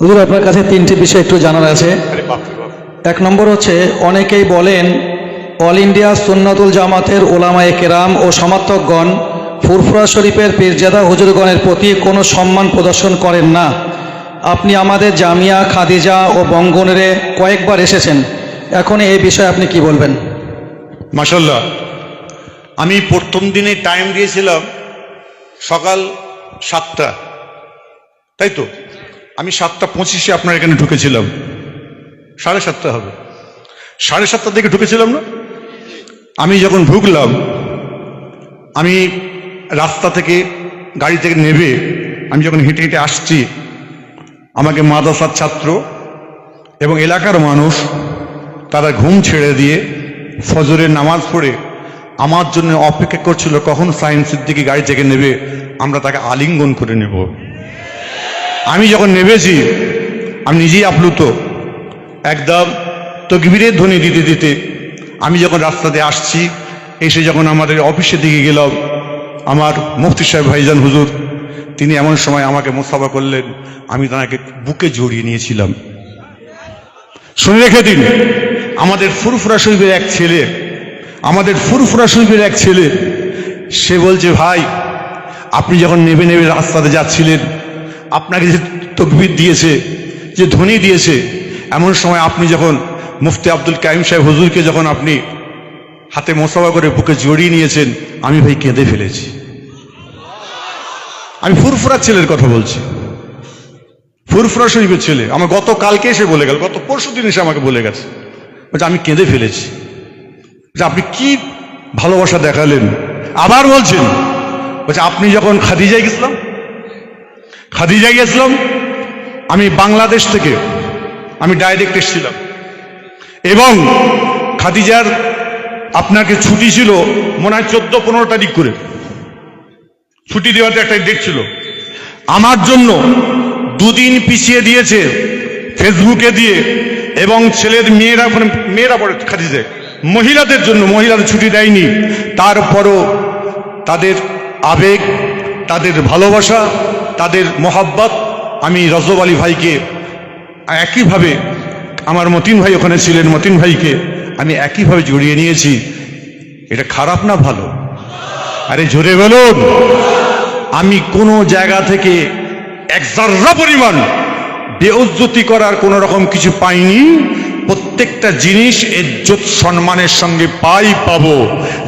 হুজুর আপনার কাছে তিনটি বিষয় একটু জানার আছে। এক নম্বর হচ্ছে অনেকেই বলেন অল ইন্ডিয়া সুন্নাতুল জামাতের ওলামায়ে কেরাম ও সমর্থকগণ ফুরফুরা শরীফের পীরজাদা হুজুরগণের প্রতি কোনো সম্মান প্রদর্শন করেন না। আপনি আমাদের জামিয়া খাদিজা ও বঙ্গনেরে কয়েকবার এসেছেন। এখন এই বিষয়ে আপনি কি বলবেন? মাসাল্লাহ আমি প্রথম দিনে টাইম দিয়েছিলাম সকাল সাতটা। তাই তো? আমি সাতটা পঁচিশে আপনার এখানে ঢুকেছিলাম। সাড়ে সাতটা হবে। সাড়ে সাতটার দিকে ঢুকেছিলাম না? আমি যখন ঢুকলাম, আমি রাস্তা থেকে গাড়ি থেকে নেবে, আমি যখন হেঁটে হেঁটে আসছি, আমাকে মাদ্রাসার ছাত্র এবং এলাকার মানুষ, তারা ঘুম ছেড়ে দিয়ে ফজরের নামাজ পড়ে আমার জন্য অপেক্ষা করছিল, কখন সায়েন্সের দিকে গাড়ি থেকে নেবে, আমরা তাকে আলিঙ্গন করে নেব। আমি যখন নেবেছি আমি নিজেই আপ্লুত। একদম তকবীরের ধ্বনি দিতে দিতে আমি যখন রাস্তাতে আসছি, এসে যখন আমাদের অফিসের দিকে গেলাম, আমার মুফতি সাহেব ভাইজান হুজুর, তিনি এমন সময় আমাকে মোসাফা করলেন, আমি তাকে বুকে জড়িয়ে নিয়েছিলাম। শুনে রেখে দিন, আমাদের ফুরফুরা শরীফের এক ছেলে, আমাদের ফুরফুরা শরীফের এক ছেলে, সে বলছে, ভাই, আপনি যখন নেবে নেবে রাস্তাতে যাচ্ছিলেন আপনাকে যে তকবির দিয়েছে, যে ধ্বনি দিয়েছে, এমন সময় আপনি যখন মুফতি আব্দুল কাইম সাহেব হুজুরকে যখন আপনি হাতে মোসাফা করে বুকে জড়িয়ে নিয়েছেন, আমি ভাই কেঁদে ফেলেছি। আমি ফুরফুরা ছেলের কথা বলছি। ফুরফুরা শরীফের ছেলে। আমার গত কালকে এসে বলে গেল, গত পরশু দিন এসে আমাকে বলে গেছে। বলছে, আমি কেঁদে ফেলেছি। যে আপনি কি ভালোবাসা দেখালেন? আবার বলছেন। বলছে, আপনি যখন খাদিজায় গেছিলাম খাদিজায় গেছিলাম, আমি বাংলাদেশ থেকে, আমি ডাইরেক্ট এসেছিলাম। এবং খাদিজার আপনাকে ছুটি ছিল মনে হয় চোদ্দ পনেরো তারিখ করে। ছুটি দেওয়াতে একটা ডেট ছিল। আমার জন্য দুদিন পিছিয়ে দিয়েছে ফেসবুকে দিয়ে এবং ছেলের মেয়েরা ওখানে, মেয়েরা পড়ে খাদিজে মহিলাদের জন্য, মহিলাদের ছুটি দেয়নি। তারপরও তাদের আবেগ, তাদের ভালোবাসা তাদের মহাব্বত, আমি রজব আলী ভাইকে একইভাবে, আমার মতিন ভাই ওখানে ছিলেন, মতিন ভাইকে আমি একইভাবে জড়িয়ে নিয়েছি। এটা খারাপ না ভালো? আরে জোরে বলুন। আমি কোনো জায়গা থেকে এক পরিমাণ বেউজ্জতি করার কোনো রকম কিছু পাইনি। প্রত্যেকটা জিনিস ইজ্জত, সম্মানের সঙ্গে পাই, পাবো।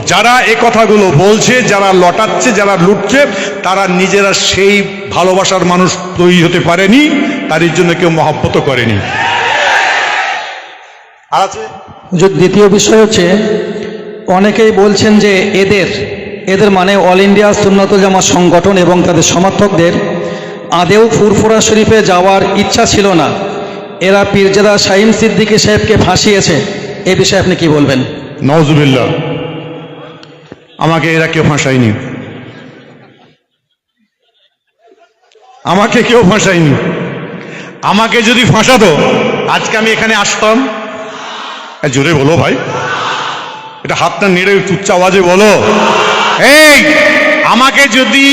যারা এ কথাগুলো বলছে, যারা লটাচ্ছে, যারা লুটছে, তারা নিজেরা সেই ভালোবাসার মানুষ তৈরি হতে পারেনি, তার জন্য কেউ মহাব্বত করেনি। আর আছে? দ্বিতীয় বিষয় হচ্ছে, অনেকেই বলছেন যে এদের এদের মানে অল ইন্ডিয়া সুন্নাতুল জামা সংগঠন এবং তাদের সমর্থকদের আদেও ফুরফুরা শরীফে যাওয়ার ইচ্ছা ছিল না। এরা পীরজাদা শাহিম সিদ্দিকী সাহেবকে ফাঁসিয়েছে। এ বিষয়ে আপনি কি বলবেন? নওজুবিল্লাহ। আমাকে এরা কেউ ফাঁসায়নি। আমাকে কেউ ফাঁসায়নি। আমাকে যদি ফাঁসাতো, আজকে আমি এখানে আসতাম। জোরে বলো ভাই। এটা হাতটা নেড়ে উচ্চ আওয়াজে বলো। এই, আমাকে যদি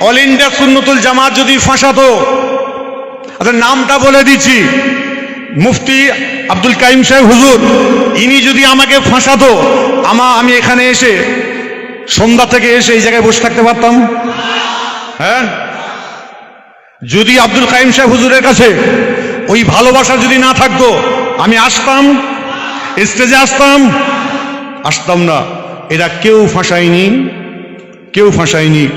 অল ইন্ডিয়া সুন্নতুল জামাত যদি ফাঁসাতো আচ্ছা নামটা বলে দিচ্ছি। মুফতি আব্দুল কাইম সাহেব হুজুর, ইনি যদি আমাকে ফাঁসাতো, আমা, আমি এখানে এসে, সন্ধ্যা থেকে এসে এই জায়গায় বসে থাকতে পারতাম? হ্যাঁ? যদি আব্দুল কাইম সাহেব হুজুরের কাছে ওই ভালোবাসা যদি না থাকতো, আমি আসতাম স্টেজে আসতাম। আসতাম না। এরা কেউ ফাঁসায়নি কেউ ফাঁসায়নি।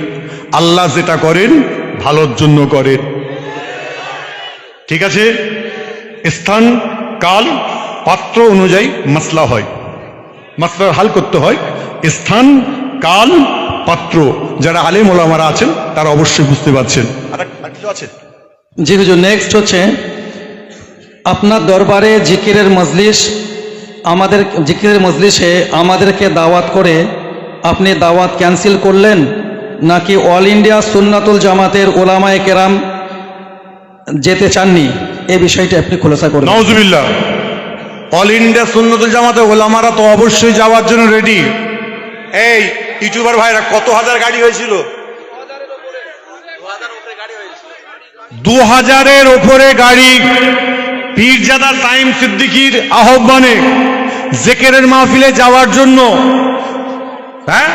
আল্লাহ যেটা করেন, ভালোর জন্য করেন। ঠিক আছে? স্থান, কাল, পাত্র অনুযায়ী মাসলা হয়। মাসলার হাল করতে হয়। স্থান, কাল, পাত্র, যারা আলেম ওলামারা আছেন, তারা অবশ্যই বুঝতে পারছেন। জি হুজুর নেক্সট হচ্ছে, আপনার দরবারে জিকিরের মজলিস, আমাদের জিকিরের মজলিসে আমাদেরকে দাওয়াত করে আপনি দাওয়াত ক্যান্সেল করলেন, নাকি অল ইন্ডিয়া সুন্নাতুল জামাতের ওলামায় কেরাম যেতে চাননি এই বিষয়টি আপনি খোলাসা করুন নওজুবিল্লাহ অল ইন্ডিয়া সুন্নতুল জামাতে ওলামারা তো অবশ্যই যাওয়ার জন্য রেডি। এই ইউটিউবার ভাইরা কত হাজার গাড়ি হয়েছিল? দু হাজারের ওপরে গাড়ি পীরজাদা টাইম সিদ্দিকির আহ্বানে জেকেরের মাহফিলে যাওয়ার জন্য হ্যাঁ?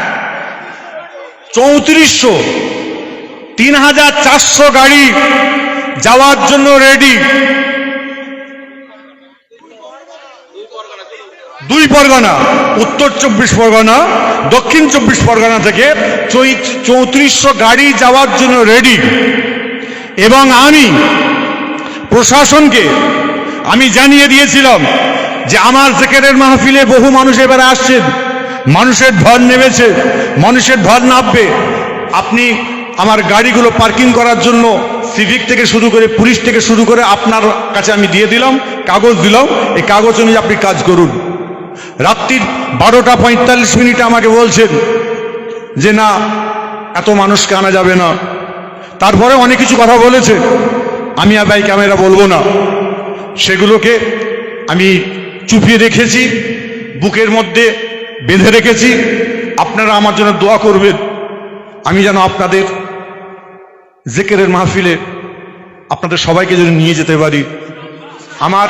চৌত্রিশশো তিন হাজার চারশো গাড়ি যাওয়ার জন্য রেডি দুই পরগনা, উত্তর চব্বিশ পরগনা, দক্ষিণ চব্বিশ পরগনা থেকে চৌত্রিশশো গাড়ি যাওয়ার জন্য রেডি এবং আমি, প্রশাসনকে আমি জানিয়ে দিয়েছিলাম যে আমার জেকেরের মাহফিলে বহু মানুষ এবারে আসছেন। মানুষের ঢল নেমেছে, মানুষের ঢল নামবে। আপনি আমার গাড়িগুলো পার্কিং করার জন্য সিভিক থেকে শুরু করে পুলিশ থেকে শুরু করে আপনার কাছে আমি দিয়ে দিলাম, কাগজ দিলাম, এই কাগজ অনুযায়ী আপনি কাজ করুন। রাত্রির বারোটা পঁয়তাল্লিশ মিনিটে আমাকে বলছেন যে, না, এত মানুষকে আনা যাবে না। তারপরে অনেক কিছু কথা বলেছে। আমি আর ভাই ক্যামেরা বলব না। সেগুলোকে আমি চুপিয়ে রেখেছি, বুকের মধ্যে বেঁধে রেখেছি। আপনারা আমার জন্য দোয়া করবেন। আমি যেন আপনাদের জেকেরের মাহফিলে আপনাদের সবাইকে যদি নিয়ে যেতে পারি, আমার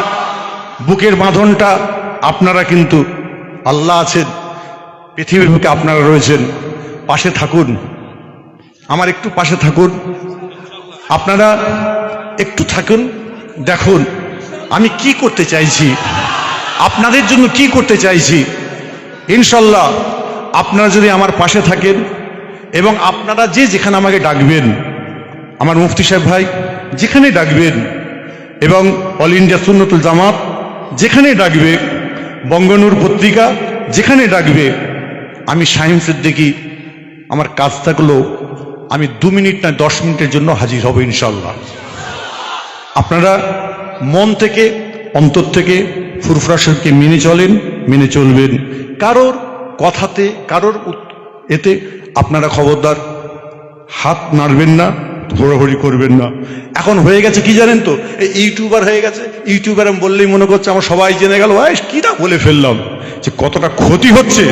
বুকের বাঁধনটা আপনারা কিন্তু, আল্লাহ আছেন, পৃথিবীর বুকে আপনারা রয়েছেন, পাশে থাকুন। আমার একটু পাশে থাকুন। আপনারা একটু থাকুন, দেখুন, আমি কি করতে চাইছি, আপনাদের জন্য কি করতে চাইছি। ইনশাল্লাহ, আপনারা যদি আমার পাশে থাকেন এবং আপনারা যে যেখানে আমাকে ডাকবেন আমার মুফতি সাহেব ভাই যেখানে ডাকবেন এবং অল ইন্ডিয়া সুন্নতুল জামাত যেখানে ডাকবে, বঙ্গনূর পত্রিকা যেখানে ডাকবে, আমি শাহিম সিদ্দিকি, আমার কাজ থাকলেও আমি দু মিনিট না দশ মিনিটের জন্য হাজির হব ইনশাল্লাহ আপনারা মন থেকে, অন্তর থেকে ফুরফুরাশনকে মেনে চলেন, মেনে চলবেন। কারোর কথাতে, কারোর এতে আপনারা খবরদার হাত নাড়বেন না। ঘোরাঘুরি করবেন না। এখন হয়ে গেছে কি জানেন তো? এই ইউটিউবার হয়ে গেছে। ইউটিউবার আমি বললেই মনে করছে আমার সবাই জেনে গেল ভাই কিটা বলে ফেললাম যে কতটা ক্ষতি হচ্ছে?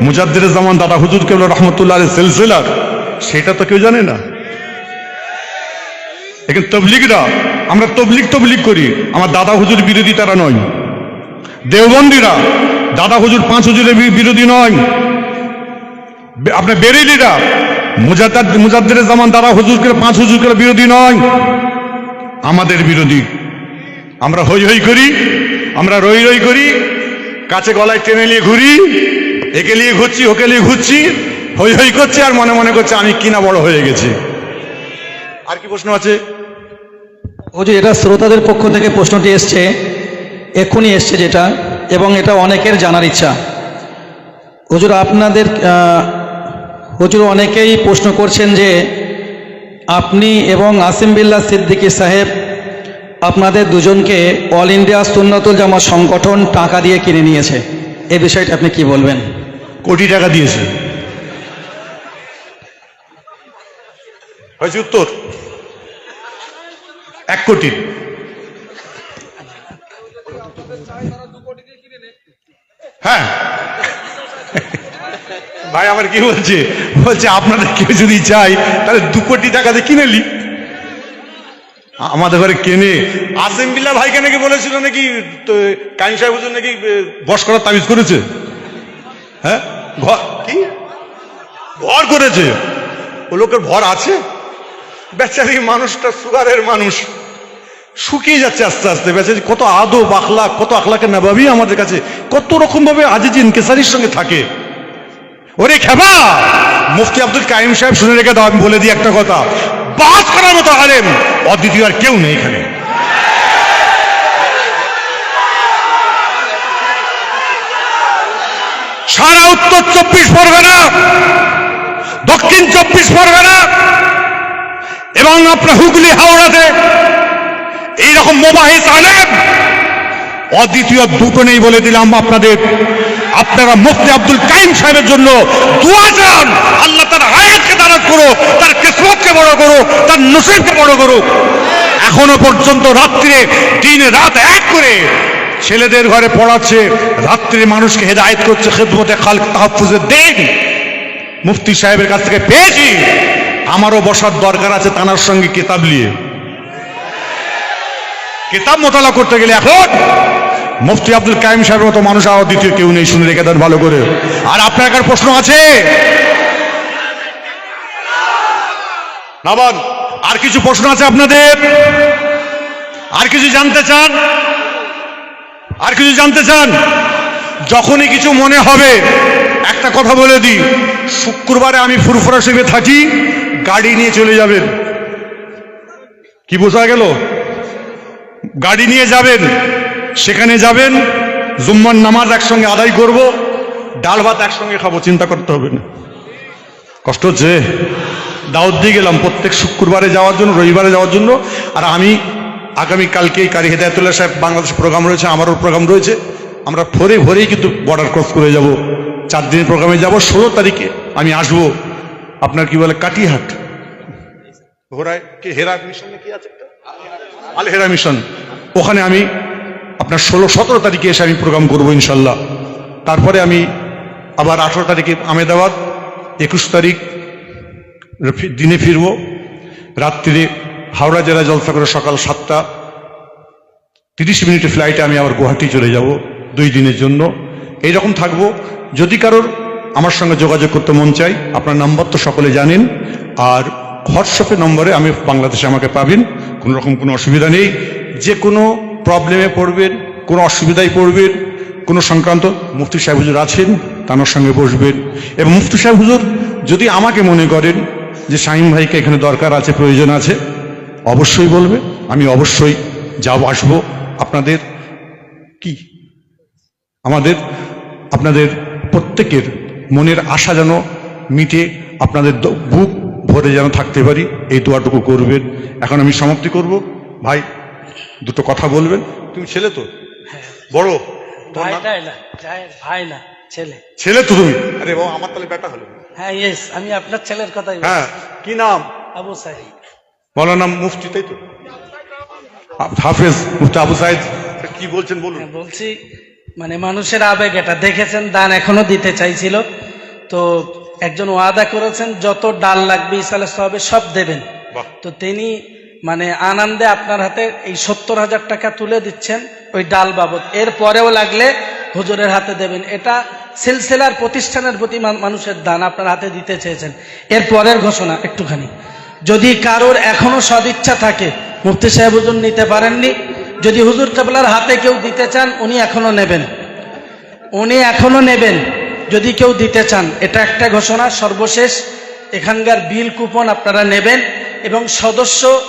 মুজাদ্দের জামান দাদা হুজুর কেবল রহমতুল্লাহ সেলসেলার। সেটা তো কেউ জানে না। এখানে তবলিগরা আমরা তবলিক তবলিক করি। আমার দাদা হুজুর বিরোধী তারা নয়। দেওবন্দিরা, দাদা হুজুর পাঁচ হুজুরের বিরোধী নয়। আপনার বেরেলিরা মুজাদ্দের জামান দাদা হুজুরকে, পাঁচ হুজুরকে বিরোধী নয়। আমাদের বিরোধী। আমরা হই হই করি, আমরা রই রই করি, কাছে গলায় টেনে নিয়ে ঘুরি, একে নিয়ে ঘুরছি, ওকে নিয়ে ঘুরছি হই হই করছি আর মনে মনে করছে আমি কিনা বড় হয়ে গেছি। আর কি প্রশ্ন আছে? হুজুর, এটা শ্রোতাদের পক্ষ থেকে প্রশ্নটি এসছে, এক্ষুনি এসছে যেটা, এবং এটা অনেকের জানার ইচ্ছা। হুজুর, আপনাদের হুজুর অনেকেই প্রশ্ন করছেন যে আপনি এবং আসিম বিল্লাহ সিদ্দিকী সাহেব আপনাদের দুজনকে অল ইন্ডিয়া সুন্নতুল জামা সংগঠন টাকা দিয়ে কিনে নিয়েছে। এ বিষয়টা আপনি কি বলবেন? কোটি টাকা দিয়েছে। হয়েছে উত্তর? এক কোটি। হ্যাঁ। ভাই, আমার কি বলছে? বলছে, আপনাদের কেউ যদি চাই তাহলে দু কোটি টাকাতে কিনে নি আমাদের ঘরে কেনে। আসেম বিল্লা ভাইকে নাকি বলেছিল নাকি কাইন সাহেব নাকি বস করার তাবিজ করেছে? হ্যাঁ? ঘর, কি? ভর করেছে। ও লোকের ভর আছে? বেচারি মানুষটা সুগারের মানুষ। শুকিয়ে যাচ্ছে আস্তে আস্তে। বেচারি কত আদো বাখলা কত আখলাকে নাবাবি আমাদের কাছে। কত রকম ভাবে আজিজ ইনকেসারির সঙ্গে থাকে। ওরে খেবা মুফতি আব্দুল কাইম সাহেব, শুনে রেখে দাও, আমি বলে দিই একটা কথা। বাস করার মতো আলেম অদ্বিতীয় আর কেউ নেই এখানে। সারা উত্তর চব্বিশ পরগনা, দক্ষিণ চব্বিশ পরগনা এবং আপনার হুগলি, হাওড়াতে এইরকম মোবাহিস আলেম অদ্বিতীয় দুটো নেই বলে দিলাম আপনাদের। আপনারা মুফতি আব্দুল কাইম সাহেবের জন্য দোয়া চান। আল্লাহ তার আয়াতকে দারাজ করো তার কিসমতকে বড় করো তার নসিবকে বড় করো এখনও পর্যন্ত রাত্রে, দিন রাত এক করে ছেলেদের ঘরে পড়াচ্ছে রাত্রে মানুষকে হেদায়েত করছে, খেদমতে খাল তাহফুজের দিন। মুফতি সাহেবের কাছ থেকে পেয়েছি। আমারও বসার দরকার আছে তানার সঙ্গে কেতাব নিয়ে। কেতাব মোতালা করতে গেলে এখন মুফতি আব্দুল কাইম সাহেবের মতো মানুষ আর দ্বিতীয় কেউ নেই, শুনে রেখে দেন ভালো করে। আর আপনার কার প্রশ্ন আছে? নাবান, আর কিছু প্রশ্ন আছে আপনাদের? আর কিছু জানতে চান? আর কিছু জানতে চান? যখনই কিছু মনে হবে, একটা কথা বলে দিই। শুক্রবারে আমি ফুরফুরা শিবে থাকি, গাড়ি নিয়ে চলে যাবেন। কি বোঝা গেল? গাড়ি নিয়ে যাবেন। সেখানে যাবেন, জুম্মার নামাজ একসঙ্গে আদায় করব, ডাল ভাত একসঙ্গে খাব, চিন্তা করতে হবে না। কষ্ট হচ্ছে দাওয়াত দিয়ে গেলাম, প্রত্যেক শুক্রবারে যাওয়ার জন্য, রবিবারে যাওয়ার জন্য, আর আমি আগামী কালকেই কারি হেদায়তুল্লাহ সাহেব বাংলাদেশ প্রোগ্রাম রয়েছে, আমারও প্রোগ্রাম রয়েছে, আমরা ভোরে ভোরেই কিন্তু বর্ডার ক্রস করে যাব। চার দিনের প্রোগ্রামে যাব, ষোলো তারিখে আমি আসব। আপনার কি বলে, কাটিহাট? ঘোড়ায় কি হেরা মিশন কি আছে আল হেরা মিশন ওখানে আমি আপনার ষোলো, সতেরো তারিখে এসে আমি প্রোগ্রাম করব ইনশাল্লাহ। তারপরে আমি আবার আঠেরো তারিখে আমেদাবাদ একুশ তারিখ দিনে ফিরব। রাত্রিরে হাওড়া জেলা জলসা করে সকাল সাতটা, তিরিশ মিনিটের ফ্লাইটে আমি আবার গুয়াহাটি চলে যাব দুই দিনের জন্য। এইরকম থাকব। যদি কারোর আমার সঙ্গে যোগাযোগ করতে মন চাই আপনার নাম্বার তো সকলে জানেন। আর হোয়াটসঅ্যাপে নম্বরে আমি বাংলাদেশে আমাকে পাবেন। কোনো রকম কোনো অসুবিধা নেই। যে কোনো প্রবলেমে পড়বেন, কোনো অসুবিধায় পড়বেন, কোনো সংক্রান্ত মুফতি সাহেব হুজুর আছেন, তার সঙ্গে বসবেন। এবং মুফতি সাহেব হুজুর যদি আমাকে মনে করেন যে শাহিম ভাইকে এখানে দরকার আছে, প্রয়োজন আছে, অবশ্যই বলবে, আমি অবশ্যই যাব, আসব। আপনাদের কি? আমাদের, আপনাদের প্রত্যেকের মনের আশা যেন মিটে, আপনাদের বুক ভরে যেন থাকতে পারি, এই দোয়াটুকু করবেন। এখন আমি সমাপ্তি করব। ভাই দুটো কথা বলবেন। তুমি ছেলে তো? বড়? তোমার নাম? না যাই ভাই না ছেলে। ছেলে তো তুমি? আরে বাবা আমার তাহলে বেটা হলো। হ্যাঁ ইয়েস আমি আপনার ছেলের কথাই হ্যাঁ। কি নাম? আবু সাহি মৌলানা মুফতি তাই তো? হাফেজ মুফতি আবু সাইদ। কি বলছেন বলুন। হ্যাঁ, বলছি মানে মানুষের আবেগ এটা। দেখেছেন দান এখনও দিতে চাইছিল। তো একজন ওয়াদা করেছেন যত ডাল লাগবে ইসালে সবে সব দেবেন। তো তিনি মানে আনন্দে আপনার হাতে এই সত্তর হাজার টাকা তুলে দিচ্ছেন ওই ডাল বাবদ। এর পরেও লাগলে হুজুরের হাতে দেবেন। এটা সিলসিলার প্রতিষ্ঠানের প্রতি মান- মানুষের দান আপনার হাতে দিতে চেয়েছেন। এর পরের ঘোষণা একটুখানি। যদি কারোর এখনও সদিচ্ছা থাকে, মুফতি সাহেব হুজুর নিতে পারেননি। যদি হুজুর কেবলার হাতে কেউ দিতে চান, উনি এখনও নেবেন। উনি এখনও নেবেন, যদি কেউ দিতে চান। এটা একটা ঘোষণা। সর্বশেষ এখানকার বিল কুপন আপনারা নেবেন এবং সদস্য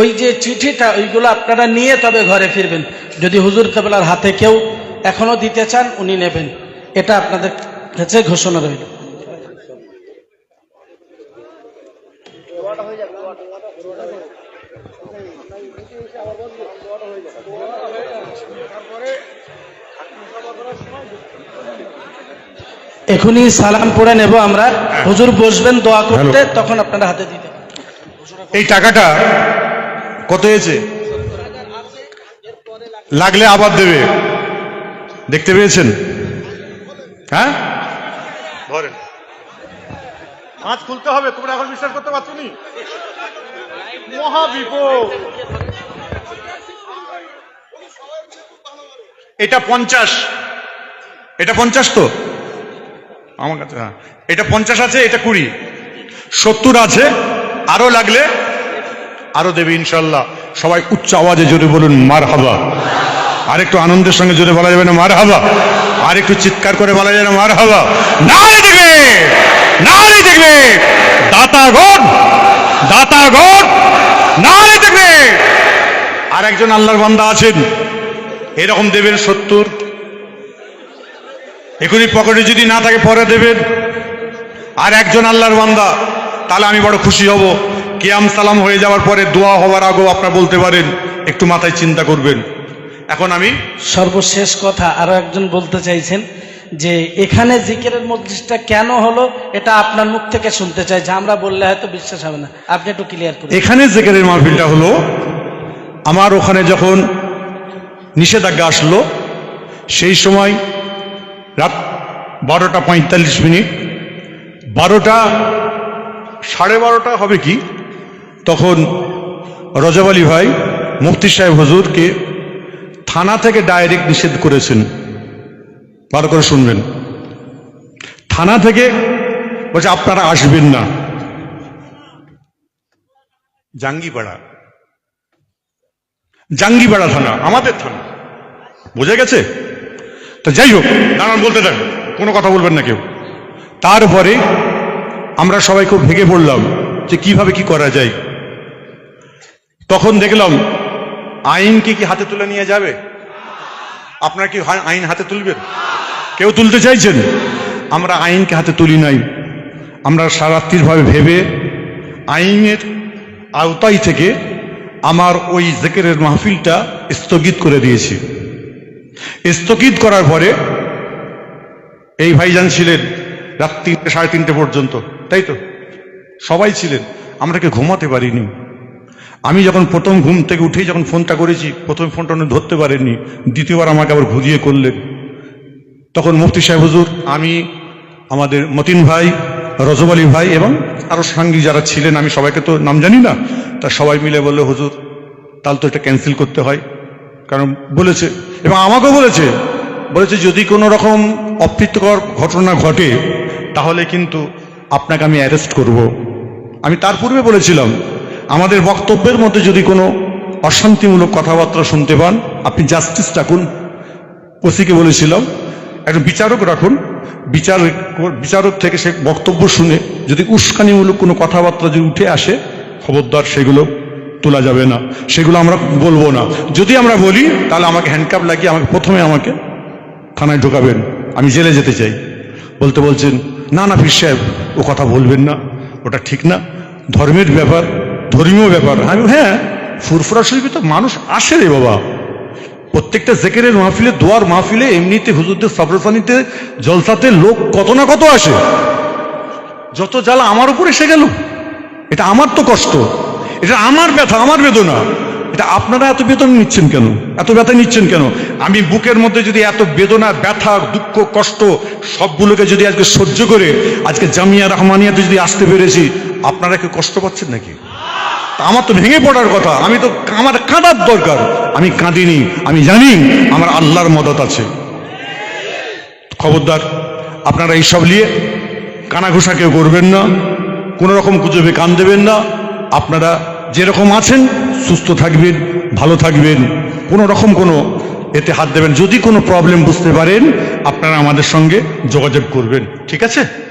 ওই যে চিঠিটা ওইগুলো আপনারা নিয়ে তবে ঘরে ফিরবেন। যদি হুজুর কেবলার হাতে কেউ এখনও দিতে চান উনি নেবেন। এটা আপনাদের কাছে ঘোষণা রইল। এখনই সালাম পড়ে নেব আমরা। হুজুর বসবেন দোয়া করতে তখন আপনারা হাতে দিতে এই টাকাটা কত হয়েছে? লাগলে আবার দেবে। দেখতে পেয়েছেন? হ্যাঁ? ধরেন। আজ খুলতে হবে তোমরা এখন বিশ্বাস করতে পারছ নি? মহা বিপদ। এটা পঞ্চাশ। এটা পঞ্চাশ তো? আমার কাছে হ্যাঁ। এটা পঞ্চাশ আছে এটা কুড়ি। সত্তর আছে আরও লাগলে আরও দেবে ইনশাল্লাহ। সবাই উচ্চ আওয়াজে জোরে বলুন মার হাবা আর একটু আনন্দের সঙ্গে জোরে বলা যাবে না মার হাবা আর একটু চিৎকার করে বলা যাবে না মার হাবা নারে দেখবে নারে দেখবে। দাতা গণ দাতা গণ, নারে দেখবে। আর একজন আল্লাহর বান্দা আছেন, এরকম দেবেন সত্তর। এখনই পকেটে যদি না থাকে, পরে দেবেন। আর একজন আল্লাহর বান্দা, তাহলে আমি বড় খুশি হব। কিয়াম সালাম হয়ে যাওয়ার পরে দোয়া হওয়ার আগেও আপনারা বলতে পারেন একটু মাথায় চিন্তা করবেন। এখন আমি সর্বশেষ কথা আরও একজন বলতে চাইছেন যে এখানে জিকিরের মজলিসটা কেন হলো এটা আপনার মুখ থেকে শুনতে চাই। যে আমরা বললে হয়তো বিশ্বাস হবে না। আপনি একটু ক্লিয়ার করুন। এখানে জেকেরের মাহফিলটা হলো আমার ওখানে যখন নিষেধাজ্ঞা আসলো সেই সময় রাত বারোটা পঁয়তাল্লিশ মিনিট বারোটা সাড়ে বারোটা হবে কি? তখন রজব আলী ভাই মুফতি সাহেব হজুরকে থানা থেকে ডাইরেক্ট নিষেধ করেছেন। ভালো করে শুনবেন। থানা থেকে বলছে, আপনারা আসবেন না। জাঙ্গিপাড়া। জাঙ্গিপাড়া থানা, আমাদের থানা। বোঝা গেছে? তো যাই হোক, দাঁড়ান, বলতে দেন কোনো কথা বলবেন না কেউ। তারপরে আমরা সবাই খুব ভেঙে পড়লাম যে কীভাবে কি করা যায়। তখন দেখলাম আইনকে কি হাতে তুলে নিয়ে যাবে? আপনারা কি আইন হাতে তুলবেন? কেউ তুলতে চাইছেন? আমরা আইনকে হাতে তুলি নাই। আমরা সারাত্রিরভাবে ভেবে আইনের আওতায় থেকে আমার ওই জেকেরের মাহফিলটা স্থগিত করে দিয়েছি। স্থগিত করার পরে এই ভাইজান ছিলেন রাত তিনটে সাড়ে তিনটে পর্যন্ত, তাই তো? সবাই ছিলেন। আমরা কি ঘুমাতে পারিনি? আমি যখন প্রথম ঘুম থেকে উঠেই যখন ফোনটা করেছি, প্রথম ফোনটা উনি ধরতে পারেননি, দ্বিতীয়বার আমাকে আবার ঘুরিয়ে করলেন তখন মুফতি সাহেব হুজুর, আমি, আমাদের মতিন ভাই, রজব আলী ভাই এবং আরও সাঙ্গী যারা ছিলেন, আমি সবাইকে তো নাম জানি না, তা সবাই মিলে বলল, হুজুর, তাহলে তো এটা ক্যান্সেল করতে হয় কারণ বলেছে, এবং আমাকেও বলেছে বলেছে যদি কোনো রকম অপ্রীতকর ঘটনা ঘটে, তাহলে কিন্তু আপনাকে আমি অ্যারেস্ট করব। আমি তার পূর্বে বলেছিলাম আমাদের বক্তব্যের মধ্যে যদি কোনো অশান্তিমূলক কথাবার্তা শুনতে পান, আপনি জাস্টিস রাখুন ওসিকে বলেছিলাম, একজন বিচারক রাখুন। বিচার বিচারক থেকে সে বক্তব্য শুনে যদি উস্কানিমূলক কোনো কথাবার্তা যদি উঠে আসে, খবরদার, সেগুলো তোলা যাবে না। সেগুলো আমরা বলব না। যদি আমরা বলি, তাহলে আমাকে হ্যান্ডকাপ লাগিয়ে আমাকে প্রথমে আমাকে থানায় ঢোকাবেন। আমি জেলে যেতে চাই। বলতে বলছেন, না না ফির সাহেব ও কথা বলবেন না। ওটা ঠিক না। ধর্মের ব্যাপার ধর্মীয় ব্যাপার। আমি হ্যাঁ ফুরফুরা শরীফে তো মানুষ আসে রে বাবা। প্রত্যেকটা জেকেরের মাহফিলে দোয়ার মাহফিলে এমনিতে হুজুরদের সবরসানিতে জলসাতে লোক কত না কত আসে। যত জ্বালা আমার উপর এসে গেল। এটা আমার তো কষ্ট। এটা আমার ব্যথা আমার বেদনা। এটা আপনারা এত বেতন নিচ্ছেন কেন? এত ব্যথা নিচ্ছেন কেন? আমি বুকের মধ্যে যদি এত বেদনা ব্যথা দুঃখ কষ্ট সবগুলোকে যদি আজকে সহ্য করে আজকে জামিয়া রহমানিয়াতে যদি আসতে পেরেছি আপনারা কি কষ্ট পাচ্ছেন নাকি? আমার তো ভেঙে পড়ার কথা। আমি তো আমার কাঁদার দরকার। আমি কাঁদিনি, আমি জানি আমার আল্লাহর মদত আছে। খবরদার, আপনারা এইসব নিয়ে কানাঘুষা কেউ করবেন না, কোনো রকম গুজবে কান দেবেন না। আপনারা যেরকম আছেন, সুস্থ থাকবেন, ভালো থাকবেন, কোনো রকম কোনো এতে হাত দেবেন। যদি কোনো প্রবলেম বুঝতে পারেন, আপনারা আমাদের সঙ্গে যোগাযোগ করবেন। ঠিক আছে?